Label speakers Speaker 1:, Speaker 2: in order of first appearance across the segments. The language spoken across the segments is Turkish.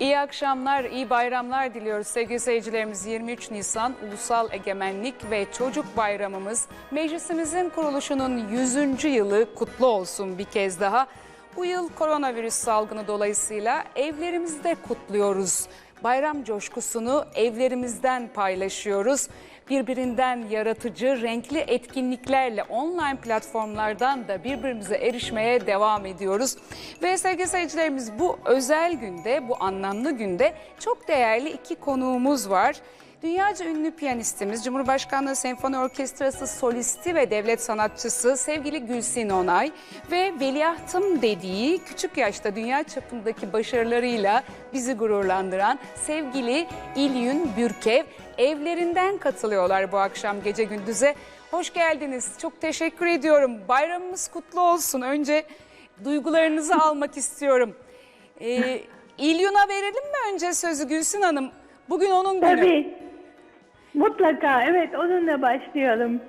Speaker 1: akşamlar, iyi bayramlar diliyoruz sevgili seyircilerimiz. 23 Nisan Ulusal Egemenlik ve Çocuk Bayramımız meclisimizin kuruluşunun 100. yılı kutlu olsun bir kez daha. Bu yıl koronavirüs salgını dolayısıyla evlerimizde kutluyoruz. Bayram coşkusunu evlerimizden paylaşıyoruz. Birbirinden yaratıcı, renkli etkinliklerle online platformlardan da birbirimize erişmeye devam ediyoruz. Ve sevgili seyircilerimiz bu özel günde, bu anlamlı günde çok değerli iki konuğumuz var. Dünyaca ünlü piyanistimiz, Cumhurbaşkanlığı Senfoni Orkestrası solisti ve devlet sanatçısı sevgili Gülsin Onay ve veliahtım dediği küçük yaşta dünya çapındaki başarılarıyla bizi gururlandıran sevgili İlyün Bürkev evlerinden katılıyorlar bu akşam gece gündüze. Hoş geldiniz. Çok teşekkür ediyorum. Bayramımız kutlu olsun. Önce duygularınızı almak istiyorum. Ee, İlyun'a verelim mi önce sözü Gülsün Hanım? Bugün onun günü.
Speaker 2: Tabii. Mutlaka evet onunla başlayalım.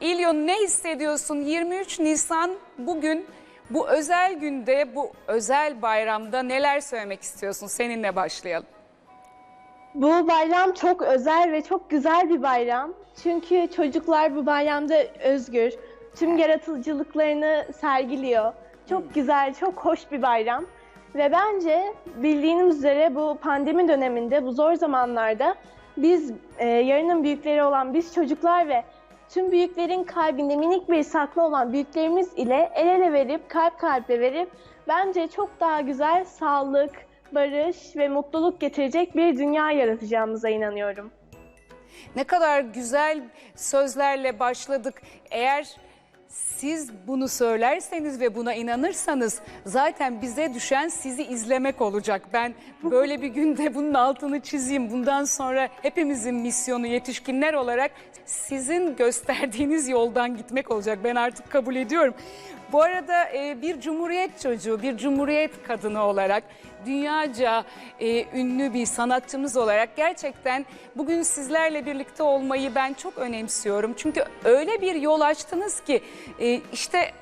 Speaker 1: İlyon ne hissediyorsun? 23 Nisan bugün bu özel günde, bu özel bayramda neler söylemek istiyorsun? Seninle başlayalım.
Speaker 3: Bu bayram çok özel ve çok güzel bir bayram. Çünkü çocuklar bu bayramda özgür, tüm yaratıcılıklarını sergiliyor. Çok güzel, çok hoş bir bayram. Ve bence bildiğiniz üzere bu pandemi döneminde, bu zor zamanlarda biz e, yarının büyükleri olan biz çocuklar ve tüm büyüklerin kalbinde minik bir saklı olan büyüklerimiz ile el ele verip, kalp kalbe verip bence çok daha güzel sağlık, barış ve mutluluk getirecek bir dünya yaratacağımıza inanıyorum.
Speaker 1: Ne kadar güzel sözlerle başladık. Eğer siz bunu söylerseniz ve buna inanırsanız zaten bize düşen sizi izlemek olacak. Ben böyle bir günde bunun altını çizeyim. Bundan sonra hepimizin misyonu yetişkinler olarak sizin gösterdiğiniz yoldan gitmek olacak. Ben artık kabul ediyorum. Bu arada e, bir cumhuriyet çocuğu, bir cumhuriyet kadını olarak dünyaca e, ünlü bir sanatçımız olarak gerçekten bugün sizlerle birlikte olmayı ben çok önemsiyorum. Çünkü öyle bir yol açtınız ki e, işte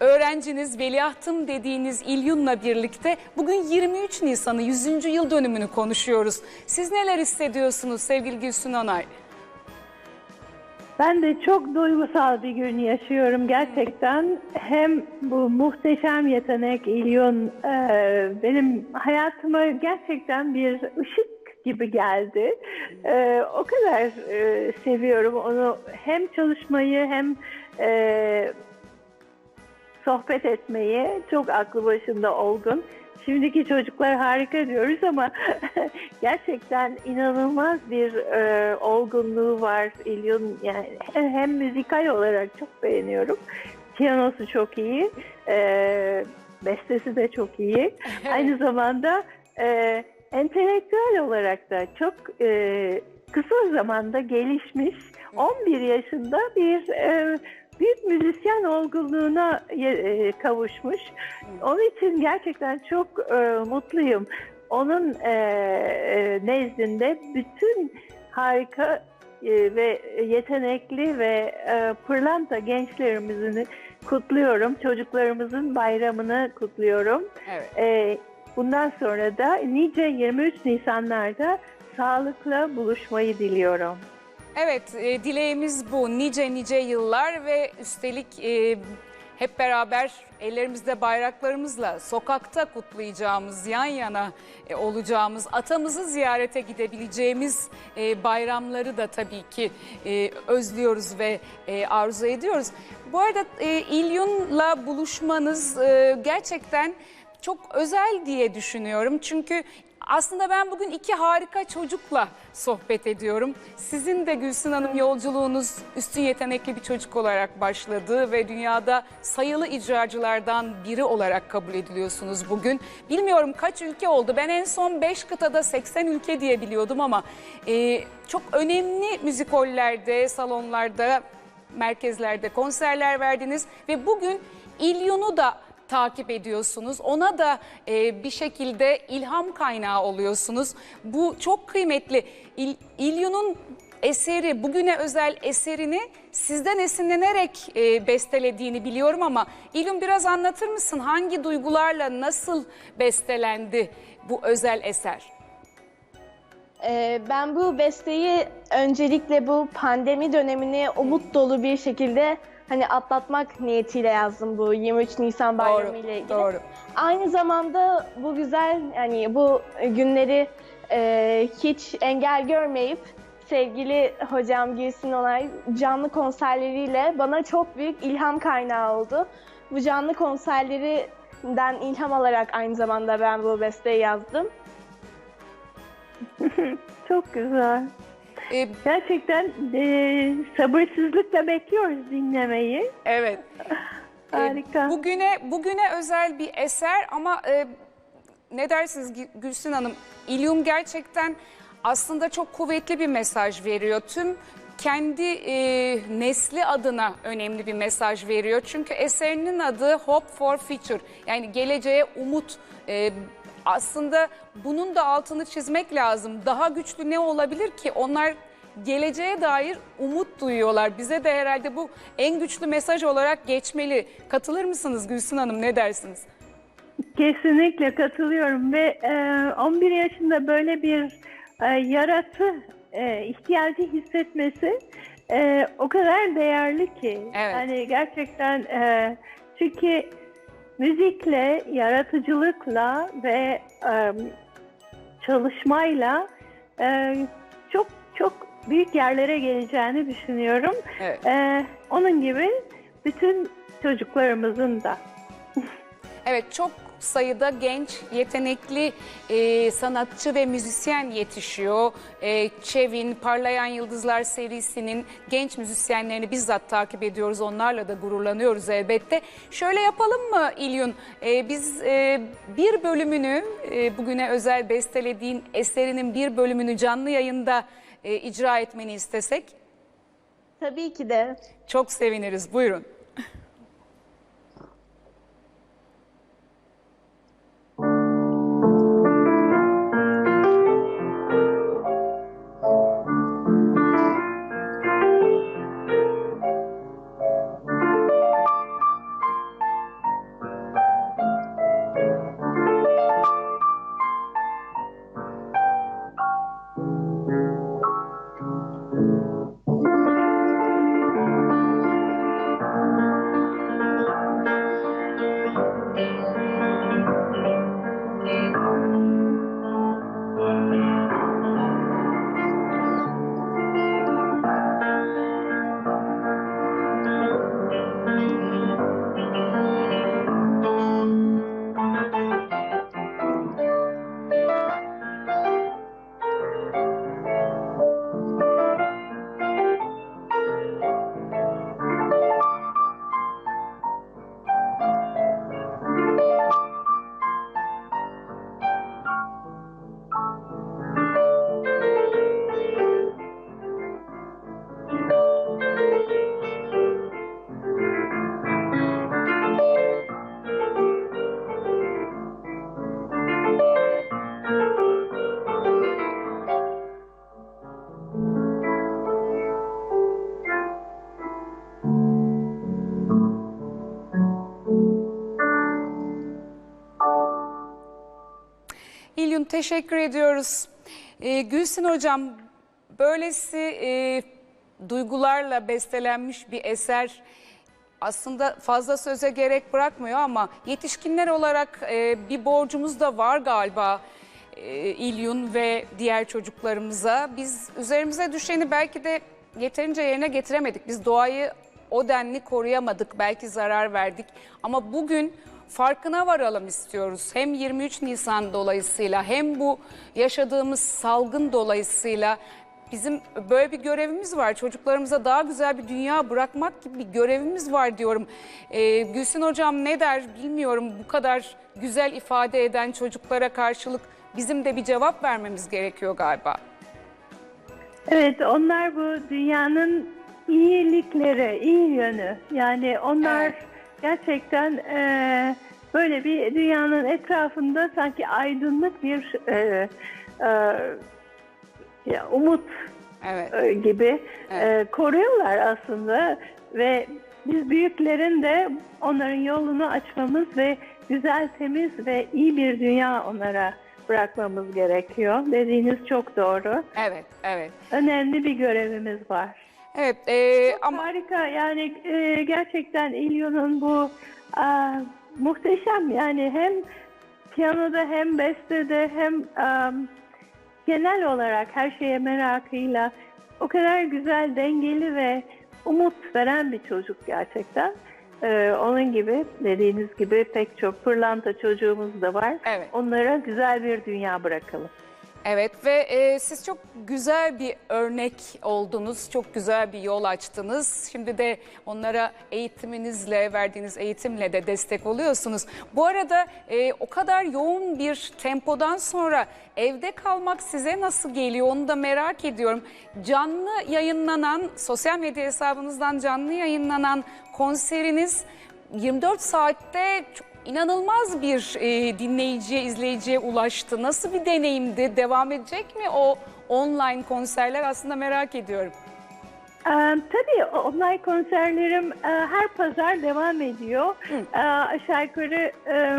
Speaker 1: öğrenciniz, veliahtım dediğiniz İlyun'la birlikte bugün 23 Nisan'ı 100. yıl dönümünü konuşuyoruz. Siz neler hissediyorsunuz sevgili Gülsün Onay?
Speaker 2: Ben de çok duygusal bir gün yaşıyorum gerçekten. Hem bu muhteşem yetenek İlyon e, benim hayatıma gerçekten bir ışık gibi geldi. E, o kadar e, seviyorum onu hem çalışmayı hem e, sohbet etmeyi çok aklı başında olgun. Şimdiki çocuklar harika diyoruz ama gerçekten inanılmaz bir e, olgunluğu var. İlyun yani hem müzikal olarak çok beğeniyorum. Piyanosu çok iyi. E, bestesi de çok iyi. Aynı zamanda e, entelektüel olarak da çok e, kısa zamanda gelişmiş 11 yaşında bir e, büyük müzisyen olgunluğuna e, kavuşmuş. Onun için gerçekten çok e, mutluyum. Onun e, nezdinde bütün harika e, ve yetenekli ve e, pırlanta gençlerimizin kutluyorum. Çocuklarımızın bayramını kutluyorum.
Speaker 1: Evet.
Speaker 2: E, bundan sonra da nice 23 Nisanlarda sağlıkla buluşmayı diliyorum.
Speaker 1: Evet, e, dileğimiz bu. Nice nice yıllar ve üstelik e, hep beraber ellerimizde bayraklarımızla sokakta kutlayacağımız, yan yana e, olacağımız, atamızı ziyarete gidebileceğimiz e, bayramları da tabii ki e, özlüyoruz ve e, arzu ediyoruz. Bu arada e, İlyun'la buluşmanız e, gerçekten çok özel diye düşünüyorum. Çünkü aslında ben bugün iki harika çocukla sohbet ediyorum. Sizin de Gülsün Hanım yolculuğunuz üstün yetenekli bir çocuk olarak başladı ve dünyada sayılı icracılardan biri olarak kabul ediliyorsunuz bugün. Bilmiyorum kaç ülke oldu. Ben en son 5 kıtada 80 ülke diye biliyordum ama e, çok önemli müzikollerde, salonlarda, merkezlerde konserler verdiniz ve bugün İlyon'u da takip ediyorsunuz. Ona da e, bir şekilde ilham kaynağı oluyorsunuz. Bu çok kıymetli. İl, İlyon'un eseri, bugüne özel eserini sizden esinlenerek e, bestelediğini biliyorum ama İlyun biraz anlatır mısın? Hangi duygularla nasıl bestelendi bu özel eser?
Speaker 3: Ee, ben bu besteyi öncelikle bu pandemi dönemini umut dolu bir şekilde hani atlatmak niyetiyle yazdım bu 23 Nisan bayramı
Speaker 1: Doğru,
Speaker 3: ile ilgili.
Speaker 1: doğru.
Speaker 3: Aynı zamanda bu güzel yani bu günleri e, hiç engel görmeyip sevgili hocam Gülsün Onay canlı konserleriyle bana çok büyük ilham kaynağı oldu. Bu canlı konserlerinden ilham alarak aynı zamanda ben bu besteyi yazdım.
Speaker 2: Çok güzel.
Speaker 1: E,
Speaker 2: Gerçekten e, sabırsızlıkla bekliyoruz dinlemeyi.
Speaker 1: evet.
Speaker 2: Harika.
Speaker 1: Bugüne bugüne özel bir eser ama e, ne dersiniz Gü- Gülsün Hanım? İlyum gerçekten aslında çok kuvvetli bir mesaj veriyor. Tüm kendi e, nesli adına önemli bir mesaj veriyor. Çünkü eserinin adı Hope for Future. Yani geleceğe umut. E, aslında bunun da altını çizmek lazım. Daha güçlü ne olabilir ki? Onlar geleceğe dair umut duyuyorlar. Bize de herhalde bu en güçlü mesaj olarak geçmeli. Katılır mısınız Gülsün Hanım? Ne dersiniz?
Speaker 2: Kesinlikle katılıyorum ve e, 11 yaşında böyle bir e, yaratı e, ihtiyacı hissetmesi e, o kadar değerli ki.
Speaker 1: Evet.
Speaker 2: Yani gerçekten e, çünkü müzikle, yaratıcılıkla ve e, çalışmayla e, çok çok büyük yerlere geleceğini düşünüyorum.
Speaker 1: Evet.
Speaker 2: E, onun gibi bütün çocuklarımızın da.
Speaker 1: Evet çok sayıda genç, yetenekli e, sanatçı ve müzisyen yetişiyor. E, Çevin, Parlayan Yıldızlar serisinin genç müzisyenlerini bizzat takip ediyoruz. Onlarla da gururlanıyoruz elbette. Şöyle yapalım mı İlyun? E, biz e, bir bölümünü, e, bugüne özel bestelediğin eserinin bir bölümünü canlı yayında e, icra etmeni istesek
Speaker 3: Tabii ki de.
Speaker 1: çok seviniriz. Buyurun. Teşekkür ediyoruz. Ee, Gülsün Hocam böylesi e, duygularla bestelenmiş bir eser aslında fazla söze gerek bırakmıyor ama yetişkinler olarak e, bir borcumuz da var galiba e, İlyun ve diğer çocuklarımıza. Biz üzerimize düşeni belki de yeterince yerine getiremedik. Biz doğayı o denli koruyamadık, belki zarar verdik. Ama bugün farkına varalım istiyoruz. Hem 23 Nisan dolayısıyla hem bu yaşadığımız salgın dolayısıyla bizim böyle bir görevimiz var. Çocuklarımıza daha güzel bir dünya bırakmak gibi bir görevimiz var diyorum. Ee, Gülsün Hocam ne der bilmiyorum bu kadar güzel ifade eden çocuklara karşılık bizim de bir cevap vermemiz gerekiyor galiba.
Speaker 2: Evet, onlar bu dünyanın iyilikleri, iyi yönü. Yani onlar
Speaker 1: Evet.
Speaker 2: Gerçekten e, böyle bir dünyanın etrafında sanki aydınlık bir e, e, ya, umut
Speaker 1: Evet.
Speaker 2: e, gibi
Speaker 1: Evet.
Speaker 2: e, koruyorlar aslında ve biz büyüklerin de onların yolunu açmamız ve güzel, temiz ve iyi bir dünya onlara bırakmamız gerekiyor. Dediğiniz çok doğru.
Speaker 1: Evet, evet.
Speaker 2: Önemli bir görevimiz var.
Speaker 1: Evet e, ama
Speaker 2: Harika yani e, gerçekten İlyon'un bu a, muhteşem yani hem piyanoda hem bestede hem am, genel olarak her şeye merakıyla o kadar güzel dengeli ve umut veren bir çocuk gerçekten. E, onun gibi dediğiniz gibi pek çok pırlanta çocuğumuz da var.
Speaker 1: Evet.
Speaker 2: Onlara güzel bir dünya bırakalım.
Speaker 1: Evet ve e, siz çok güzel bir örnek oldunuz, çok güzel bir yol açtınız. Şimdi de onlara eğitiminizle, verdiğiniz eğitimle de destek oluyorsunuz. Bu arada e, o kadar yoğun bir tempodan sonra evde kalmak size nasıl geliyor onu da merak ediyorum. Canlı yayınlanan, sosyal medya hesabınızdan canlı yayınlanan konseriniz 24 saatte çok inanılmaz bir e, dinleyiciye, izleyiciye ulaştı. Nasıl bir deneyimdi? Devam edecek mi o online konserler? Aslında merak ediyorum.
Speaker 2: Ee, tabii online konserlerim e, her pazar devam ediyor. Ee, aşağı yukarı e,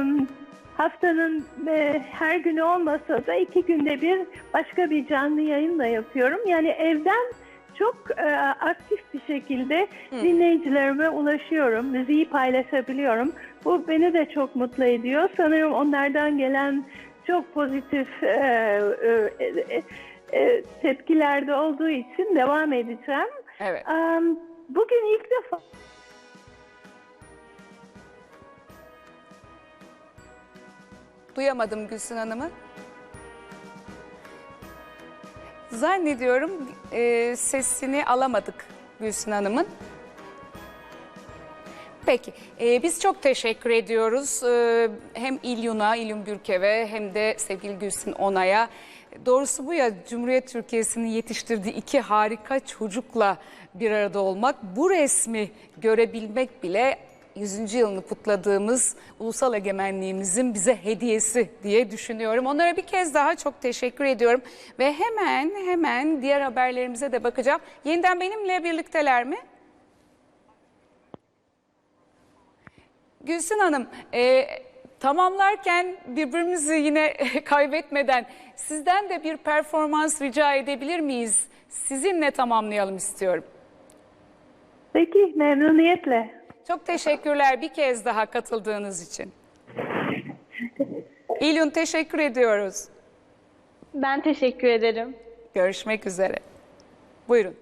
Speaker 2: haftanın e, her günü olmasa da iki günde bir başka bir canlı yayın da yapıyorum. Yani evden çok e, aktif bir şekilde dinleyicilerime ulaşıyorum. Müziği paylaşabiliyorum. Bu beni de çok mutlu ediyor. Sanırım onlardan gelen çok pozitif e, e, e, e, tepkilerde olduğu için devam edeceğim.
Speaker 1: Evet.
Speaker 2: Am, Bugün ilk defa
Speaker 1: Duyamadım Gülsün Hanım'ı. Zannediyorum e, sesini alamadık Gülsün Hanım'ın. Peki, e, biz çok teşekkür ediyoruz E, hem İlyun'a, İlyun Gürkev'e hem de sevgili Gülsün Onay'a. Doğrusu bu ya Cumhuriyet Türkiye'sinin yetiştirdiği iki harika çocukla bir arada olmak, bu resmi görebilmek bile 100. yılını kutladığımız ulusal egemenliğimizin bize hediyesi diye düşünüyorum. Onlara bir kez daha çok teşekkür ediyorum ve hemen hemen diğer haberlerimize de bakacağım. Yeniden benimle birlikteler mi? Gülsün Hanım, e, tamamlarken birbirimizi yine kaybetmeden sizden de bir performans rica edebilir miyiz? Sizinle tamamlayalım istiyorum.
Speaker 2: peki memnuniyetle.
Speaker 1: Çok teşekkürler bir kez daha katıldığınız için. İlyun teşekkür ediyoruz.
Speaker 3: Ben teşekkür ederim.
Speaker 1: Görüşmek üzere. Buyurun.